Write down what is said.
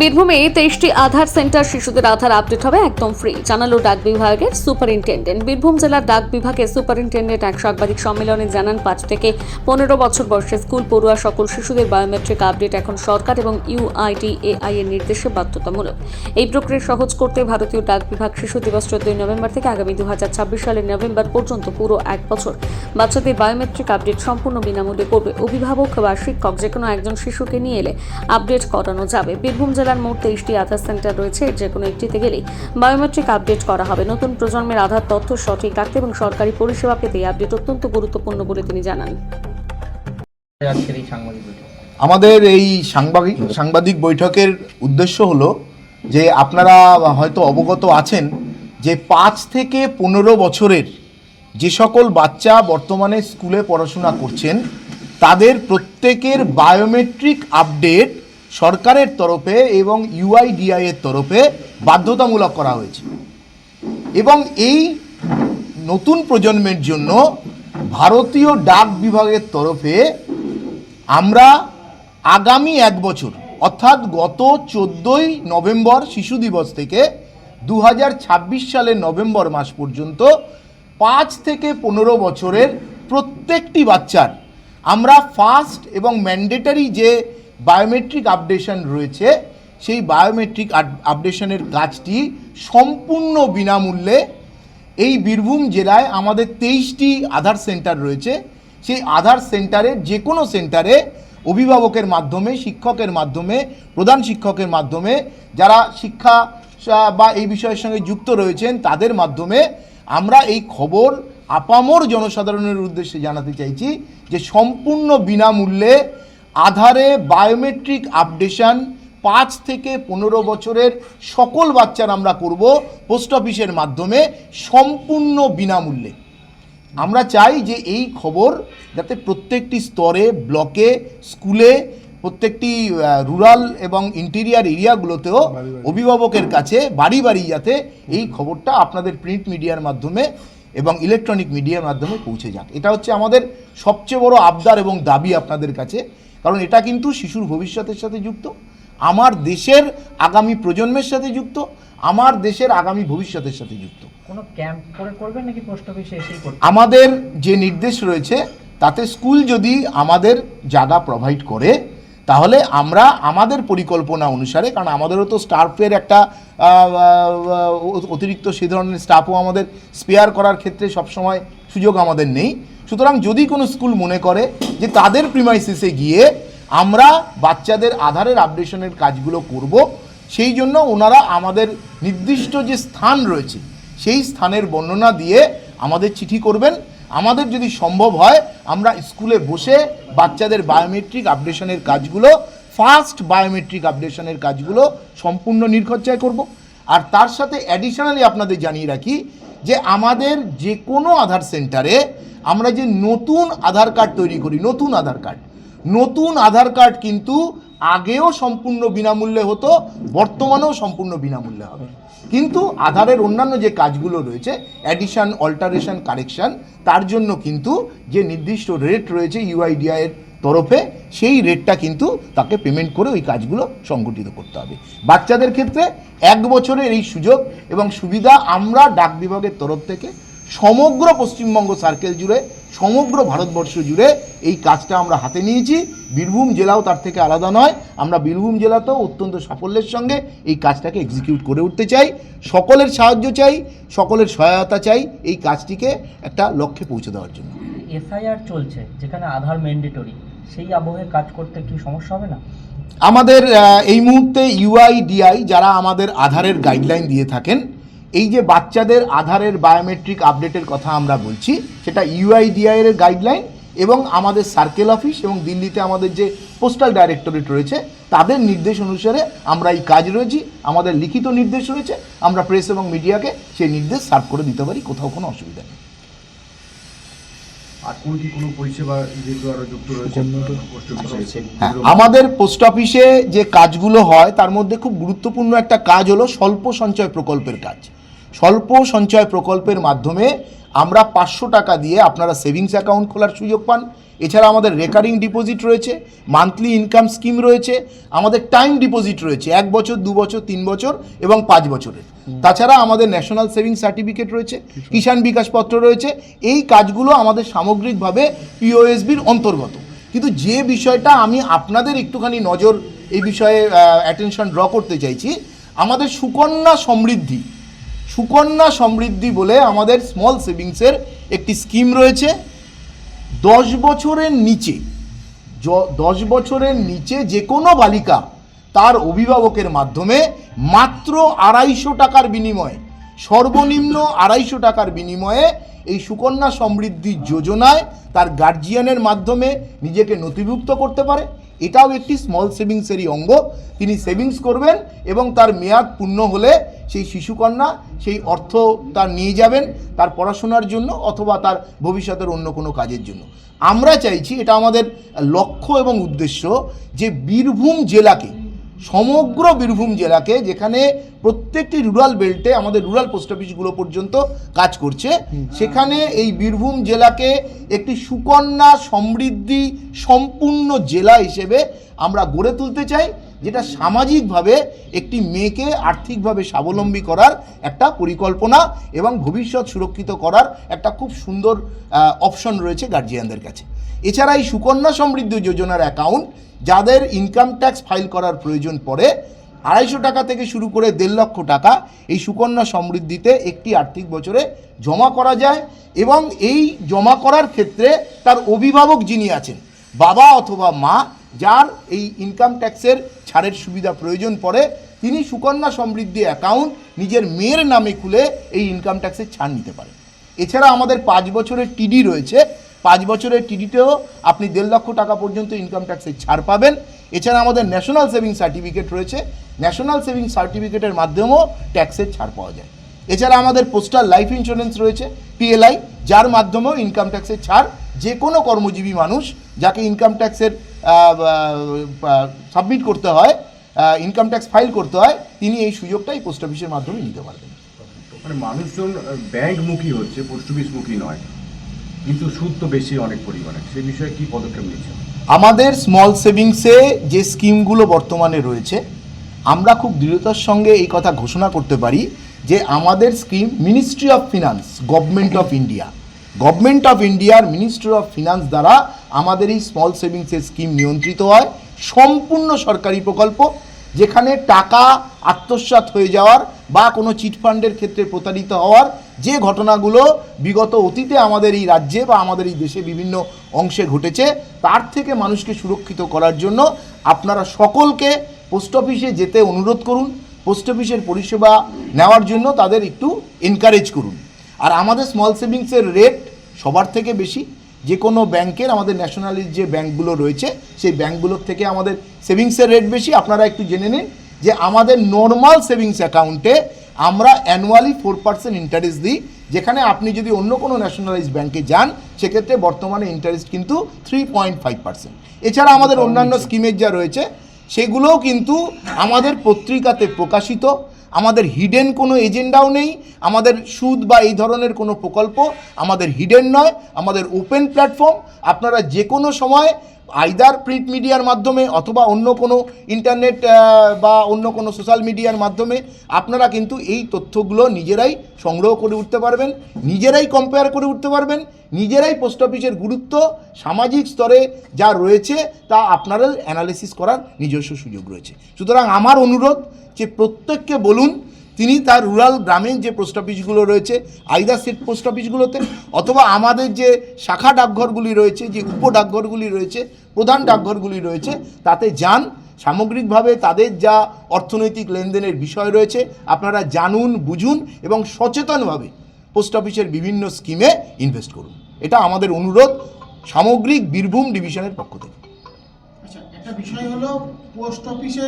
বীরভূমে তেইশটি আধার সেন্টার শিশুদের আধার আপডেট হবে, একদম ফ্রি জানালো ডাক বিভাগের সুপারিনটেন্ডেন্ট। বীরভূম জেলার ডাক বিভাগের সুপারিনটেন্ডেন্ট এক সাংবাদিক সম্মেলনে জানান, পাঁচ থেকে পনেরো বছর বয়সে স্কুল পড়ুয়া সকল শিশুদের বায়োমেট্রিক আপডেট এখন সরকার এবং ইউআইডিএআই এর নির্দেশে বাধ্যতামূলক। এই প্রক্রিয়া সহজ করতে ভারতীয় ডাক বিভাগ শিশু দিবস চোদ্দই নভেম্বর থেকে আগামী দু হাজার ছাব্বিশ সালের নভেম্বর পর্যন্ত পুরো এক বছর বাচ্চাদের বায়োমেট্রিক আপডেট সম্পূর্ণ বিনামূল্যে করবে। অভিভাবক বা শিক্ষক যে কোনো একজন শিশুকে নিয়ে এলে আপডেট করানো যাবে। বীরভূম জেলার মোট তেইশটি আধার সেন্টার রয়েছে। যে কোনো একটিতে গেলেই বায়োমেট্রিক আপডেট করা হবে। নতুন প্রজন্মের আধার তথ্য সঠিক রাখতে এবং সরকারি পরিষেবা পেতে এই আপডেট অত্যন্ত গুরুত্বপূর্ণ বলে তিনি জানান। আমাদের এই সাংবাদিক সাংবাদিক বৈঠকের উদ্দেশ্য হলো যে আপনারা হয়তো অবগত আছেন যে পাঁচ থেকে পনেরো বছরের যে সকল বাচ্চা বর্তমানে স্কুলে পড়াশোনা করছেন তাদের প্রত্যেকের বায়োমেট্রিক আপডেট সরকারের তরফে এবং ইউআইডিআই এর তরফে বাধ্যতামূলক করা হয়েছে। এবং এই নতুন প্রজন্মের জন্য ভারতীয় ডাক বিভাগের তরফে আমরা আগামী এক বছর, অর্থাৎ গত চোদ্দোই নভেম্বর শিশু দিবস থেকে দু হাজার ছাব্বিশ সালের নভেম্বর মাস পর্যন্ত পাঁচ থেকে পনেরো বছরের প্রত্যেকটি বাচ্চার আমরা ফার্স্ট এবং ম্যান্ডেটারি যে বায়োমেট্রিক আপডেশন রয়েছে, সেই বায়োমেট্রিক আপডেশনের কাজটি সম্পূর্ণ বিনামূল্যে এই বীরভূম জেলায় আমাদের তেইশটি আধার সেন্টার রয়েছে। সেই আধার সেন্টারের যে কোনো সেন্টারে অভিভাবকের মাধ্যমে, শিক্ষকের মাধ্যমে, প্রধান শিক্ষকের মাধ্যমে, যারা শিক্ষা বা এই বিষয়ের সঙ্গে যুক্ত রয়েছেন, তাদের মাধ্যমে আমরা এই খবর আপামর জনসাধারণের উদ্দেশ্যে জানাতে চাইছি যে সম্পূর্ণ বিনামূল্যে আধারে বায়োমেট্রিক আপডেশন পাঁচ থেকে পনেরো বছরের সকল বাচ্চার আমরা করব পোস্ট অফিসের মাধ্যমে সম্পূর্ণ বিনামূল্যে। আমরা চাই যে এই খবর যাতে প্রত্যেকটি স্তরে ব্লকে স্কুলে প্রত্যেকটি রুরাল এবং ইন্টেরিয়ার এরিয়াগুলোতেও অভিভাবকের কাছে বাড়ি বাড়ি যাতে এই খবরটা আপনাদের প্রিন্ট মিডিয়ার মাধ্যমে এবং ইলেকট্রনিক মিডিয়ার মাধ্যমে পৌঁছে যাক। এটা হচ্ছে আমাদের সবচেয়ে বড় আবদার এবং দাবি আপনাদের কাছে। কারণ এটা কিন্তু শিশুর ভবিষ্যতের সাথে যুক্ত আমার দেশের আগামী প্রজন্মের সাথে যুক্ত আমার দেশের আগামী ভবিষ্যতের সাথে যুক্ত। কোনো ক্যাম্প করে করবেন নাকি পোস্ট অফিসে এসেই করবেন? আমাদের যে নির্দেশ রয়েছে তাতে স্কুল যদি আমাদের জায়গা প্রোভাইড করে তাহলে আমরা আমাদের পরিকল্পনা অনুসারে কারণ আমাদেরও তো স্টাফের একটা অতিরিক্ত সে ধরনের স্টাফও আমাদের স্পেয়ার করার ক্ষেত্রে সবসময় সুযোগ আমাদের নেই। সুতরাং যদি কোনো স্কুল মনে করে যে তাদের প্রিমাইসিসে গিয়ে আমরা বাচ্চাদের আধারের আপডেশনের কাজগুলো করব, সেই জন্য ওনারা আমাদের নির্দিষ্ট যে স্থান রয়েছে, সেই স্থানের বর্ণনা দিয়ে আমাদের চিঠি করবেন। আমাদের যদি সম্ভব হয়, আমরা স্কুলে বসে বাচ্চাদের বায়োমেট্রিক আপডেশনের কাজগুলো ফার্স্ট বায়োমেট্রিক আপডেশনের কাজগুলো সম্পূর্ণ নির্খরচায় করব। আর তার সাথে অ্যাডিশনালি আপনাদের জানিয়ে রাখি যে আমাদের যে কোনো আধার সেন্টারে আমরা যে নতুন আধার কার্ড তৈরি করি, নতুন আধার কার্ড। নতুন আধার কার্ড কিন্তু আগেও সম্পূর্ণ বিনামূল্যে হতো, বর্তমানেও সম্পূর্ণ বিনামূল্যে হবে। কিন্তু আধারের অন্যান্য যে কাজগুলো রয়েছে অ্যাডিশন অল্টারেশন কারেকশন তার জন্য কিন্তু যে নির্দিষ্ট রেট রয়েছে ইউআইডিআই এর তরফে, সেই রেটটা কিন্তু তাকে পেমেন্ট করে ওই কাজগুলো সংগঠিত করতে হবে। বাচ্চাদের ক্ষেত্রে এক বছরের এই সুযোগ এবং সুবিধা আমরা ডাক বিভাগের তরফ থেকে সমগ্র পশ্চিমবঙ্গ সার্কেল জুড়ে সমগ্র ভারতবর্ষ জুড়ে এই কাজটা আমরা হাতে নিয়েছি। বীরভূম জেলাও তার থেকে আলাদা নয়। আমরা বীরভূম জেলাতেও অত্যন্ত সাফল্যের সঙ্গে এই কাজটাকে এক্সিকিউট করে উঠতে চাই। সকলের সাহায্য চাই সকলের সহায়তা চাই এই কাজটিকে একটা লক্ষ্যে পৌঁছে দেওয়ার জন্য। এসআইআর চলছে যেখানে আধার ম্যান্ডেটরি সেই আবহে কাজ করতে কি সমস্যা হবে না? আমাদের এই মুহূর্তে ইউআইডিআই যারা আমাদের আধারের গাইডলাইন দিয়ে থাকেন এই যে বাচ্চাদের আধারের বায়োমেট্রিক আপডেটের কথা আমরা বলছি সেটা ইউআইডিআই এর গাইডলাইন এবং আমাদের সার্কেল অফিস এবং দিল্লিতে আমাদের যে পোস্টাল ডাইরেক্টরেট রয়েছে তাদের নির্দেশ অনুসারে আমরা এই কাজ রয়েছি। আমাদের লিখিত নির্দেশ রয়েছে। আমরা প্রেস এবং মিডিয়াকে সেই নির্দেশ সার্ভ করে দিতে পারি কোথাও কোনো অসুবিধা নেই। হ্যাঁ আমাদের পোস্ট অফিসে যে কাজগুলো হয় তার মধ্যে খুব গুরুত্বপূর্ণ একটা কাজ হলো স্বল্প সঞ্চয় প্রকল্পের কাজ। স্বল্প সঞ্চয় প্রকল্পের মাধ্যমে আমরা পাঁচশো টাকা দিয়ে আপনারা সেভিংস অ্যাকাউন্ট খোলার সুযোগ পান। এছাড়া আমাদের রেকারিং ডিপোজিট রয়েছে মান্থলি ইনকাম স্কিম রয়েছে আমাদের টাইম ডিপোজিট রয়েছে এক বছর দু বছর তিন বছর এবং পাঁচ বছরের। তাছাড়া আমাদের ন্যাশনাল সেভিং সার্টিফিকেট রয়েছে কিষাণ বিকাশপত্র রয়েছে এই কাজগুলো আমাদের সামগ্রিকভাবে পিওএসবির অন্তর্গত। কিন্তু যে বিষয়টা আমি আপনাদের একটুখানি নজর এই বিষয়ে অ্যাটেনশন ড্র করতে চাইছি আমাদের সুকন্যা সমৃদ্ধি সুকন্যা সমৃদ্ধি বলে আমাদের স্মল সেভিংসের একটি স্কিম রয়েছে। দশ বছরের নিচে দশ বছরের নিচে যে কোনো বালিকা তার অভিভাবকের মাধ্যমে মাত্র আড়াইশো টাকার বিনিময়ে, সর্বনিম্ন আড়াইশো টাকার বিনিময়ে এই সুকন্যা সমৃদ্ধি যোজনায় তার গার্জিয়ানের মাধ্যমে নিজেকে নথিভুক্ত করতে পারে। এটাও একটি স্মল সেভিংসেরই অঙ্গ। তিনি সেভিংস করবেন এবং তার মেয়াদ পূর্ণ হলে সেই শিশুকন্যা সেই অর্থ তার নিয়ে যাবেন তার পড়াশোনার জন্য অথবা তার ভবিষ্যতের অন্য কোনো কাজের জন্য। আমরা চাইছি, এটা আমাদের লক্ষ্য এবং উদ্দেশ্য যে বীরভূম জেলাকে সমগ্র বীরভূম জেলাকে যেখানে প্রত্যেকটি রুরাল বেল্টে আমাদের রুরাল পোস্ট অফিসগুলো পর্যন্ত কাজ করছে সেখানে এই বীরভূম জেলাকে একটি সুকন্যা সমৃদ্ধি সম্পূর্ণ জেলা হিসেবে আমরা গড়ে তুলতে চাই যেটা সামাজিকভাবে একটি মেয়েকে আর্থিকভাবে স্বাবলম্বী করার একটা পরিকল্পনা এবং ভবিষ্যৎ সুরক্ষিত করার একটা খুব সুন্দর অপশন রয়েছে গার্জিয়ানদের কাছে। এছাড়া এই সুকন্যা সমৃদ্ধি যোজনার অ্যাকাউন্ট যাদের ইনকাম ট্যাক্স ফাইল করার প্রয়োজন পড়ে, আড়াইশো টাকা থেকে শুরু করে দেড় লক্ষ টাকা এই সুকন্যা সমৃদ্ধিতে একটি আর্থিক বছরে জমা করা যায় এবং এই জমা করার ক্ষেত্রে তার অভিভাবক যিনি আছেন, বাবা অথবা মা, যার এই ইনকাম ট্যাক্সের ছাড়ের সুবিধা প্রয়োজন পড়ে, তিনি সুকন্যা সমৃদ্ধি অ্যাকাউন্ট নিজের মেয়ের নামে খুলে এই ইনকাম ট্যাক্সের ছাড় নিতে পারেন। এছাড়া আমাদের পাঁচ বছরের টিডি রয়েছে পাঁচ বছরের টিডিতেও আপনি দেড় লক্ষ টাকা পর্যন্ত ইনকাম ট্যাক্সের ছাড় পাবেন। এছাড়া আমাদের ন্যাশনাল সেভিং সার্টিফিকেট রয়েছে। ন্যাশনাল সেভিং সার্টিফিকেটের মাধ্যমেও ট্যাক্সের ছাড় পাওয়া যায়। এছাড়া আমাদের পোস্টাল লাইফ ইন্স্যুরেন্স রয়েছে পিএলআই যার মাধ্যমেও ইনকাম ট্যাক্সের ছাড় যে কোনো কর্মজীবী মানুষ যাকে ইনকাম ট্যাক্সের সাবমিট করতে হয় ইনকাম ট্যাক্স ফাইল করতে হয়, তিনি এই সুযোগটা এই পোস্ট অফিসের মাধ্যমে নিতে পারবেন। মানে মানুষজন ব্যাংকমুখী হচ্ছে পোস্ট অফিসমুখী নয়। কিন্তু সুদ তো বেশি অনেক পরিমাণে। সেই বিষয়ে কি পদক্ষেপ নিচ্ছেন? আমাদের স্মল সেভিংসে যে স্কিমগুলো বর্তমানে রয়েছে, আমরা খুব দৃঢ়তার সঙ্গে এই কথা ঘোষণা করতে পারি যে আমাদের scheme ministry of finance government of India government of ইন্ডিয়ার মিনিস্ট্রি অফ ফিনান্স দ্বারা আমাদের এই স্মল সেভিংসের স্কিম নিয়ন্ত্রিত হয়। সম্পূর্ণ সরকারি প্রকল্প যেখানে টাকা আত্মসাৎ হয়ে যাওয়ার বা কোনো চিটফান্ডের ক্ষেত্রে প্রতারিত হওয়ার যে ঘটনাগুলো বিগত অতীতে আমাদের এই রাজ্যে বা আমাদের এই দেশে বিভিন্ন অংশে ঘটেছে, তার থেকে মানুষকে সুরক্ষিত করার জন্য আপনারা সকলকে পোস্ট অফিসে যেতে অনুরোধ করুন, পোস্ট অফিসের পরিষেবা নেওয়ার জন্য তাদের একটু এনকারেজ করুন। আর আমাদের স্মল সেভিংসের রেট সবার থেকে বেশি, যে কোনো ব্যাংকের আমাদের ন্যাশনালির যে ব্যাংকগুলো রয়েছে, সেই ব্যাংকগুলোর থেকে আমাদের সেভিংসের রেট বেশি আপনারা একটু জেনে নিন যে আমাদের নর্মাল সেভিংস অ্যাকাউন্টে আমরা অ্যানুয়ালি ফোর পার্সেন্ট ইন্টারেস্ট দিই যেখানে আপনি যদি অন্য কোনো ন্যাশনালাইজ ব্যাংকে যান সেক্ষেত্রে বর্তমানে ইন্টারেস্ট কিন্তু থ্রি পয়েন্ট ফাইভ পার্সেন্ট এছাড়া আমাদের অন্যান্য স্কিমের যা রয়েছে সেগুলোও কিন্তু আমাদের পত্রিকাতে প্রকাশিত। আমাদের হিডেন কোনো এজেন্ডাও নেই আমাদের সুদ বা এই ধরনের কোনো প্রকল্প আমাদের হিডেন নয় আমাদের ওপেন প্ল্যাটফর্ম আপনারা যে কোনো সময় আইদার প্রিন্ট মিডিয়ার মাধ্যমে অথবা অন্য কোনো ইন্টারনেট বা অন্য কোনো সোশ্যাল মিডিয়ার মাধ্যমে আপনারা কিন্তু এই তথ্যগুলো নিজেরাই সংগ্রহ করে উঠতে পারবেন, নিজেরাই কম্পেয়ার করে উঠতে পারবেন, নিজেরাই পোস্ট অফিসের গুরুত্ব সামাজিক স্তরে যা রয়েছে তা আপনারা অ্যানালিসিস করার নিজস্ব সুযোগ রয়েছে। সুতরাং আমার অনুরোধ যে প্রত্যেককে বলুন তিনি তার রুরাল গ্রামীণ যে পোস্ট অফিসগুলো রয়েছে আইদার সেট পোস্ট অফিসগুলোতে, অথবা আমাদের যে শাখা ডাকঘরগুলি রয়েছে, যে উপ ডাকঘরগুলি রয়েছে, প্রধান ডাকঘরগুলি রয়েছে, তাতে যান। সামগ্রিকভাবে তাদের যা অর্থনৈতিক লেনদেনের বিষয় রয়েছে, আপনারা জানুন, বুঝুন এবং সচেতনভাবে পোস্ট অফিসের বিভিন্ন স্কিমে ইনভেস্ট করুন। এটা আমাদের অনুরোধ সামগ্রিক বীরভূম ডিভিশনের পক্ষ থেকে। আচ্ছা একটা বিষয় হলো, পোস্ট অফিসে